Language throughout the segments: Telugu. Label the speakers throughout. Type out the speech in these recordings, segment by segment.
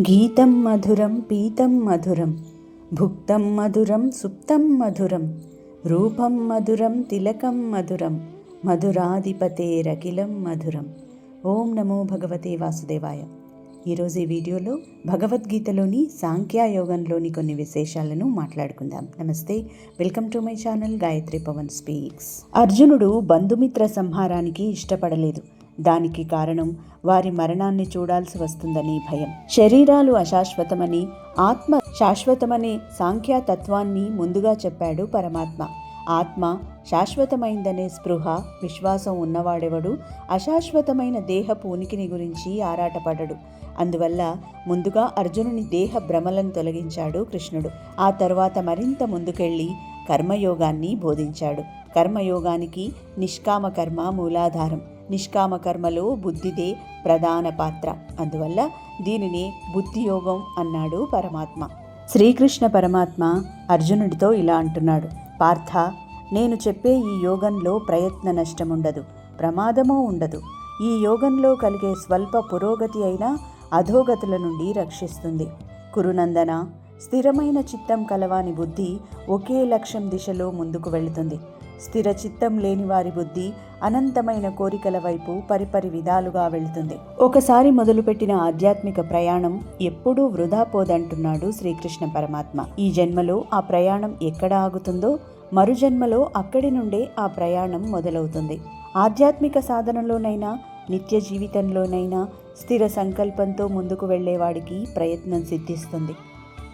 Speaker 1: గీతం మధురం పీతం మధురం భుక్తం మధురం సుప్తం మధురం రూపం మధురం తిలకం మధురం మధురాధిపతేరఖిలం మధురం. ఓం నమో భగవతే వాసుదేవాయ. ఈరోజు ఈ వీడియోలో భగవద్గీతలోని సాంఖ్యాయోగంలోని కొన్ని విశేషాలను మాట్లాడుకుందాం. నమస్తే welcome to my channel Gayatri Pawan speaks. అర్జునుడు బంధుమిత్ర సంహారానికి ఇష్టపడలేదు. దానికి కారణం వారి మరణాన్ని చూడాల్సి వస్తుందని భయం. శరీరాలు అశాశ్వతమని ఆత్మ శాశ్వతమనే సాంఖ్యాతత్వాన్ని ముందుగా చెప్పాడు పరమాత్మ. ఆత్మ శాశ్వతమైందనే స్పృహ విశ్వాసం ఉన్నవాడెవడు? అశాశ్వతమైన దేహపు ఉనికిని గురించి ఆరాటపడడు. అందువల్ల ముందుగా అర్జునుని దేహ భ్రమలను తొలగించాడు కృష్ణుడు. ఆ తరువాత మరింత ముందుకెళ్ళి కర్మయోగాన్ని బోధించాడు. కర్మయోగానికి నిష్కామ కర్మ మూలాధారం. నిష్కామ కర్మలో బుద్ధిదే ప్రధాన పాత్ర. అందువల్ల దీనిని బుద్ధియోగం అన్నాడు పరమాత్మ. శ్రీకృష్ణ పరమాత్మ అర్జునుడితో ఇలా అంటున్నాడు. పార్థ నేను చెప్పే ఈ యోగంలో ప్రయత్న నష్టముండదు ప్రమాదమూ ఉండదు. ఈ యోగంలో కలిగే స్వల్ప పురోగతి అయినా అధోగతుల నుండి రక్షిస్తుంది. కురునందన స్థిరమైన చిత్తం కలవాని బుద్ధి ఒకే లక్ష్యం దిశలో ముందుకు వెళుతుంది. స్థిర చిత్తం లేని వారి బుద్ధి అనంతమైన కోరికల వైపు పరిపరి విధాలుగా వెళుతుంది. ఒకసారి మొదలుపెట్టిన ఆధ్యాత్మిక ప్రయాణం ఎప్పుడూ వృధా పోదంటున్నాడు శ్రీకృష్ణ పరమాత్మ. ఈ జన్మలో ఆ ప్రయాణం ఎక్కడ ఆగుతుందో మరు జన్మలో అక్కడి నుండే ఆ ప్రయాణం మొదలవుతుంది. ఆధ్యాత్మిక సాధనలోనైనా నిత్య జీవితంలోనైనా స్థిర సంకల్పంతో ముందుకు వెళ్ళేవాడికి ప్రయత్నం సిద్ధిస్తుంది.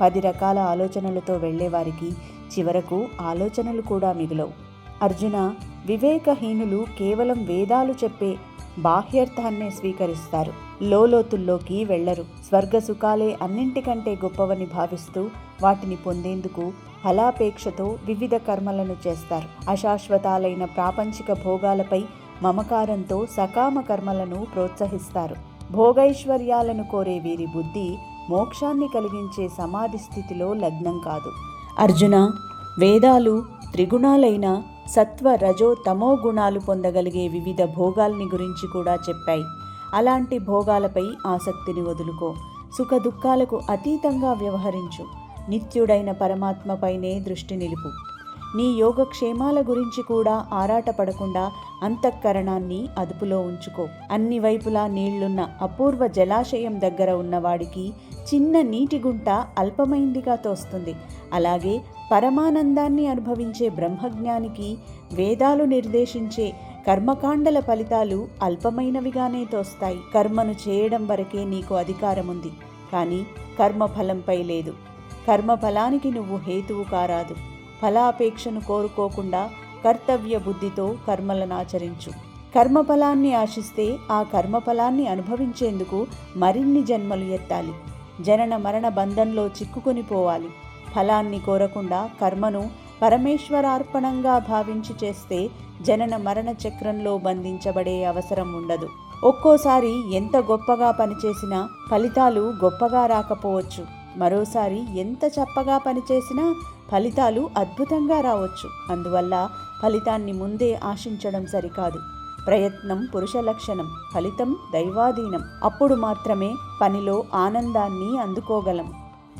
Speaker 1: పది రకాల ఆలోచనలతో వెళ్ళేవారికి చివరకు ఆలోచనలు కూడా మిగులవు. అర్జున వివేకహీనులు కేవలం వేదాలు చెప్పే బాహ్యర్థాన్నే స్వీకరిస్తారు. లోలోతుల్లోకి వెళ్ళరు. స్వర్గ సుఖాలే అన్నింటికంటే గొప్పవని భావిస్తూ వాటిని పొందేందుకు ఫలాపేక్షతో వివిధ కర్మలను చేస్తారు. అశాశ్వతాలైన ప్రాపంచిక భోగాలపై మమకారంతో సకామ కర్మలను ప్రోత్సహిస్తారు. భోగైశ్వర్యాలను కోరే వీరి బుద్ధి మోక్షాన్ని కలిగించే సమాధి స్థితిలో లగ్నం కాదు. అర్జున వేదాలు త్రిగుణాలైన సత్వ రజో తమో గుణాలు పొందగలిగే వివిధ భోగాల్ని గురించి కూడా చెప్పాయి. అలాంటి భోగాలపై ఆసక్తిని వదులుకో. సుఖ దుఃఖాలకు అతీతంగా వ్యవహరించు. నిత్యుడైన పరమాత్మపైనే దృష్టి నిలుపు. నీ యోగక్షేమాల గురించి కూడా ఆరాటపడకుండా అంతఃకరణాన్ని అదుపులో ఉంచుకో. అన్ని వైపులా నీళ్ళున్న అపూర్వ జలాశయం దగ్గర ఉన్నవాడికి చిన్న నీటి గుంట అల్పమైందిగా తోస్తుంది. అలాగే పరమానందాన్ని అనుభవించే బ్రహ్మజ్ఞానికి వేదాలు నిర్దేశించే కర్మకాండల ఫలితాలు అల్పమైనవిగానే తోస్తాయి. కర్మను చేయడం వరకే నీకు అధికారం ఉంది కానీ కర్మఫలంపై లేదు. కర్మఫలానికి నువ్వు హేతువు కారాదు. ఫలాపేక్షను కోరుకోకుండా కర్తవ్య బుద్ధితో కర్మలను ఆచరించు. కర్మఫలాన్ని ఆశిస్తే ఆ కర్మఫలాన్ని అనుభవించేందుకు మరిన్ని జన్మలు ఎత్తాలి. జనన మరణ బంధంలో చిక్కుకొని పోవాలి. ఫలాన్ని కోరకుండా కర్మను పరమేశ్వరార్పణంగా భావించి చేస్తే జనన మరణ చక్రంలో బంధించబడే అవసరం ఉండదు. ఒక్కోసారి ఎంత గొప్పగా పనిచేసినా ఫలితాలు గొప్పగా రాకపోవచ్చు. మరోసారి ఎంత చప్పగా పనిచేసినా ఫలితాలు అద్భుతంగా రావచ్చు. అందువల్ల ఫలితాన్ని ముందే ఆశించడం సరికాదు. ప్రయత్నం పురుష లక్షణం ఫలితం దైవాధీనం. అప్పుడు మాత్రమే పనిలో ఆనందాన్ని అందుకోగలం.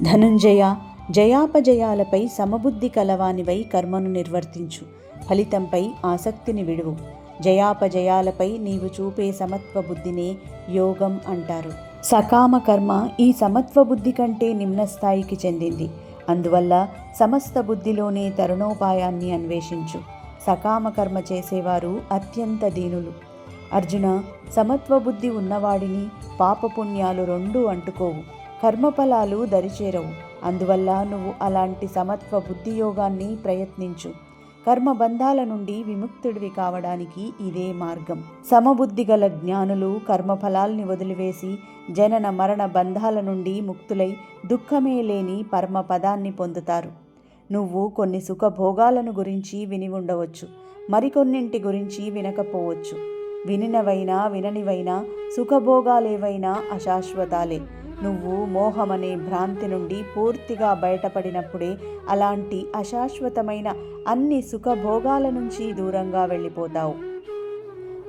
Speaker 1: ధనుంజయ జయాపజయాలపై సమబుద్ధి కలవానివై కర్మను నిర్వర్తించు. ఫలితంపై ఆసక్తిని విడువు. జయాపజయాలపై నీవు చూపే సమత్వ బుద్ధినే యోగం అంటారు. సకామ కర్మ ఈ సమత్వ బుద్ధి కంటే నిమ్న స్థాయికి చెందింది. అందువల్ల సమస్త బుద్ధిలోనే తరుణోపాయాన్ని అన్వేషించు. సకామ కర్మ చేసేవారు అత్యంత దీనులు. అర్జున సమత్వ బుద్ధి ఉన్నవాడిని పాపపుణ్యాలు రెండూ అంటుకోవు. కర్మఫలాలు దరిచేరవు. అందువల్ల నువ్వు అలాంటి సమత్వ బుద్ధి యోగాన్ని ప్రయత్నించు. కర్మబంధాల నుండి విముక్తుడివి కావడానికి ఇదే మార్గం. సమబుద్ధి గల జ్ఞానులు కర్మఫలాల్ని వదిలివేసి జనన మరణ బంధాల నుండి ముక్తులై దుఃఖమే లేని పరమ పదాన్ని పొందుతారు. నువ్వు కొన్ని సుఖభోగాలను గురించి విని ఉండవచ్చు. మరికొన్నింటి గురించి వినకపోవచ్చు. వినినవైనా విననివైనా సుఖభోగాలేవైనా అశాశ్వతాలే. నువ్వు మోహమనే భ్రాంతి నుండి పూర్తిగా బయటపడినప్పుడే అలాంటి అశాశ్వతమైన అన్ని సుఖభోగాల నుంచి దూరంగా వెళ్ళిపోతావు.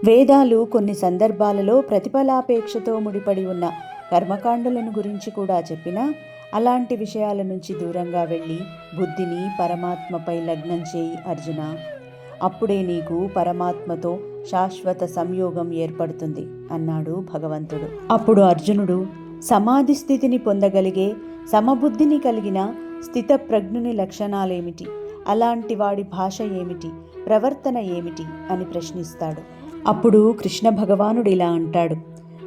Speaker 1: వేదాలు కొన్ని సందర్భాలలో ప్రతిఫలాపేక్షతో ముడిపడి ఉన్న కర్మకాండలను గురించి కూడా చెప్పినా అలాంటి విషయాల నుంచి దూరంగా వెళ్ళి బుద్ధిని పరమాత్మపై లగ్నం చేయి అర్జున. అప్పుడే నీకు పరమాత్మతో శాశ్వత సంయోగం ఏర్పడుతుంది అన్నాడు భగవంతుడు. అప్పుడు అర్జునుడు సమాధి స్థితిని పొందగలిగే సమబుద్ధిని కలిగిన స్థితప్రజ్ఞుని లక్షణాలేమిటి? అలాంటి వాడి భాష ఏమిటి? ప్రవర్తన ఏమిటి? అని ప్రశ్నిస్తాడు. అప్పుడు కృష్ణ భగవానుడు ఇలా అంటాడు.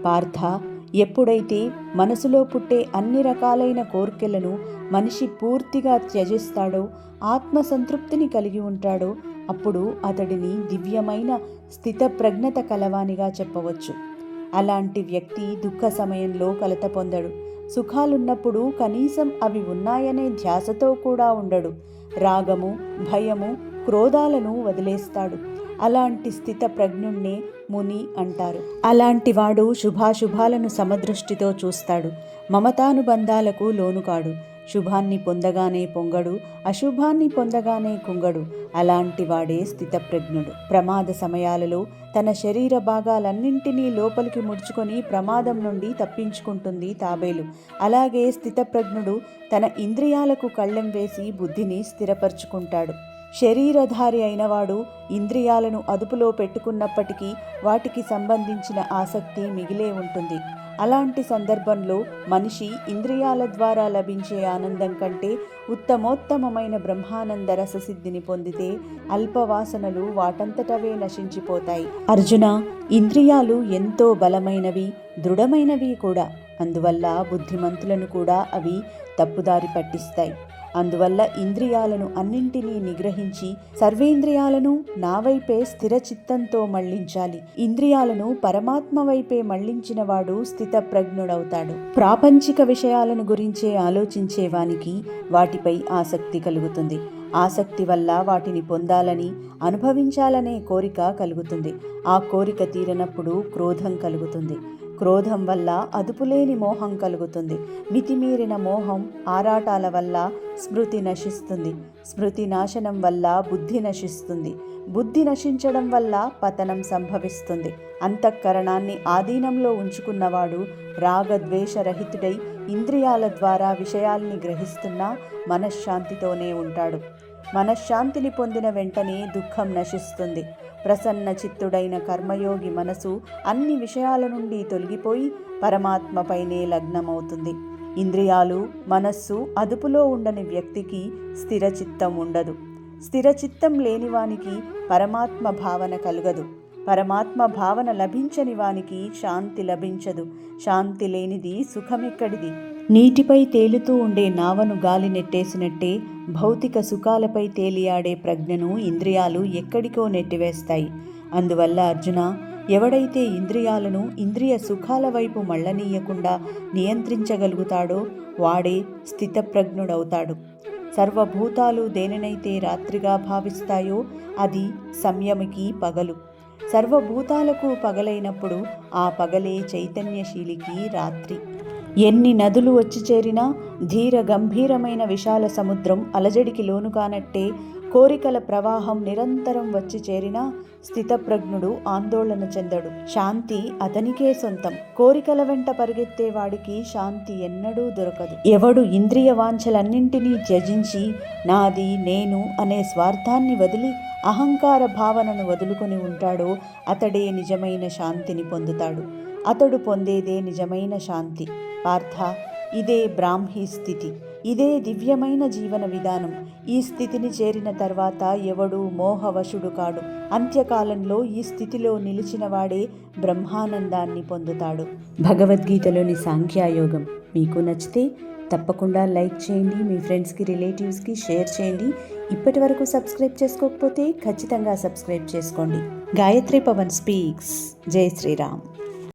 Speaker 1: పార్థ ఎప్పుడైతే మనసులో పుట్టే అన్ని రకాలైన కోర్కెలను మనిషి పూర్తిగా త్యజిస్తాడో ఆత్మ సంతృప్తిని కలిగి ఉంటాడో అప్పుడు అతడిని దివ్యమైన స్థితప్రజ్ఞత కలవానిగా చెప్పవచ్చు. అలాంటి వ్యక్తి దుఃఖ సమయంలో కలత పొందడు. సుఖాలున్నప్పుడు కనీసం అవి ఉన్నాయనే ధ్యాసతో కూడా ఉండడు. రాగము భయము క్రోధాలను వదిలేస్తాడు. అలాంటి స్థిత ప్రజ్ఞుణ్ణి ముని అంటారు. అలాంటి వాడు శుభాశుభాలను సమదృష్టితో చూస్తాడు. మమతానుబంధాలకు లోనుకాడు. శుభాన్ని పొందగానే పొంగడు అశుభాన్ని పొందగానే కుంగడు. అలాంటి వాడే స్థితప్రజ్ఞుడు. ప్రమాద సమయాలలో తన శరీర భాగాలన్నింటినీ లోపలికి ముడుచుకొని ప్రమాదం నుండి తప్పించుకుంటుంది తాబేలు. అలాగే స్థితప్రజ్ఞుడు తన ఇంద్రియాలకు కళ్ళెం వేసి బుద్ధిని స్థిరపరుచుకుంటాడు. శరీరధారి అయినవాడు ఇంద్రియాలను అదుపులో పెట్టుకున్నప్పటికీ వాటికి సంబంధించిన ఆసక్తి మిగిలే ఉంటుంది. అలాంటి సందర్భంలో మనిషి ఇంద్రియాల ద్వారా లభించే ఆనందం కంటే ఉత్తమోత్తమమైన బ్రహ్మానంద రససిద్ధిని పొందితే అల్పవాసనలు వాటంతటవే నశించిపోతాయి. అర్జున ఇంద్రియాలు ఎంతో బలమైనవి దృఢమైనవి కూడా. అందువల్ల బుద్ధిమంతులను కూడా అవి తప్పుదారి పట్టిస్తాయి. అందువల్ల ఇంద్రియాలను అన్నింటినీ నిగ్రహించి సర్వేంద్రియాలను నా వైపే స్థిర చిత్తంతో మళ్ళించాలి. ఇంద్రియాలను పరమాత్మ వైపే మళ్ళించిన వాడు స్థిత ప్రజ్ఞుడవుతాడు. ప్రాపంచిక విషయాలను గురించే ఆలోచించేవానికి వాటిపై ఆసక్తి కలుగుతుంది. ఆసక్తి వల్ల వాటిని పొందాలని అనుభవించాలనే కోరిక కలుగుతుంది. ఆ కోరిక తీరనప్పుడు క్రోధం కలుగుతుంది. క్రోధం వల్ల అదుపులేని మోహం కలుగుతుంది. మితిమీరిన మోహం ఆరాటాల వల్ల స్మృతి నశిస్తుంది. స్మృతి నాశనం వల్ల బుద్ధి నశిస్తుంది. బుద్ధి నశించడం వల్ల పతనం సంభవిస్తుంది. అంతఃకరణాన్ని ఆధీనంలో ఉంచుకున్నవాడు రాగద్వేషరహితుడై ఇంద్రియాల ద్వారా విషయాల్ని గ్రహిస్తున్నా మనశ్శాంతితోనే ఉంటాడు. మనశ్శాంతిని పొందిన వెంటనే దుఃఖం నశిస్తుంది. ప్రసన్న చిత్తుడైన కర్మయోగి మనసు అన్ని విషయాల నుండి తొలగిపోయి పరమాత్మపైనే లగ్నమవుతుంది. ఇంద్రియాలు మనస్సు అదుపులో ఉండని వ్యక్తికి స్థిరచిత్తం ఉండదు. స్థిరచిత్తం లేనివానికి పరమాత్మ భావన కలగదు. పరమాత్మ భావన లభించని వానికి శాంతి లభించదు. శాంతి లేనిది సుఖమెక్కడిది నీటిపై తేలుతూ ఉండే నావను గాలి నెట్టేసినట్టే భౌతిక సుఖాలపై తేలియాడే ప్రజ్ఞను ఇంద్రియాలు ఎక్కడికో నెట్టివేస్తాయి. అందువల్ల అర్జున ఎవడైతే ఇంద్రియాలను ఇంద్రియ సుఖాల వైపు మళ్ళనీయకుండా నియంత్రించగలుగుతాడో వాడే స్థితప్రజ్ఞుడవుతాడు. సర్వభూతాలు దేనినైతే రాత్రిగా భావిస్తాయో అది సంయమికి పగలు. సర్వభూతాలకు పగలైనప్పుడు ఆ పగలే చైతన్యశీలికి రాత్రి. ఎన్ని నదులు వచ్చి చేరినా ధీర గంభీరమైన విశాల సముద్రం అలజడికి లోను కానట్టే కోరికల ప్రవాహం నిరంతరం వచ్చి చేరినా స్థితప్రజ్ఞుడు ఆందోళన చెందడు. శాంతి అతనికే సొంతం. కోరికల వెంట పరిగెత్తే వాడికి శాంతి ఎన్నడూ దొరకదు. ఎవడు ఇంద్రియ వాంఛలన్నింటినీ త్యజించి నాది నేను అనే స్వార్థాన్ని వదిలి అహంకార భావనను వదులుకొని ఉంటాడో అతడే నిజమైన శాంతిని పొందుతాడు. అతడు పొందేదే నిజమైన శాంతి. పార్థ ఇదే బ్రాహ్మీ స్థితి. ఇదే దివ్యమైన జీవన విధానం. ఈ స్థితిని చేరిన తర్వాత ఎవడు మోహవశుడు కాడు. అంత్యకాలంలో ఈ స్థితిలో నిలిచిన వాడే బ్రహ్మానందాన్ని పొందుతాడు. భగవద్గీతలోని సాంఖ్యాయోగం. మీకు నచ్చితే తప్పకుండా లైక్ చేయండి మీ ఫ్రెండ్స్కి రిలేటివ్స్కి షేర్ చేయండి. ఇప్పటి వరకు సబ్స్క్రైబ్ చేసుకోకపోతే ఖచ్చితంగా సబ్స్క్రైబ్ చేసుకోండి. గాయత్రి పవన్ స్పీక్స్. జై శ్రీరామ్.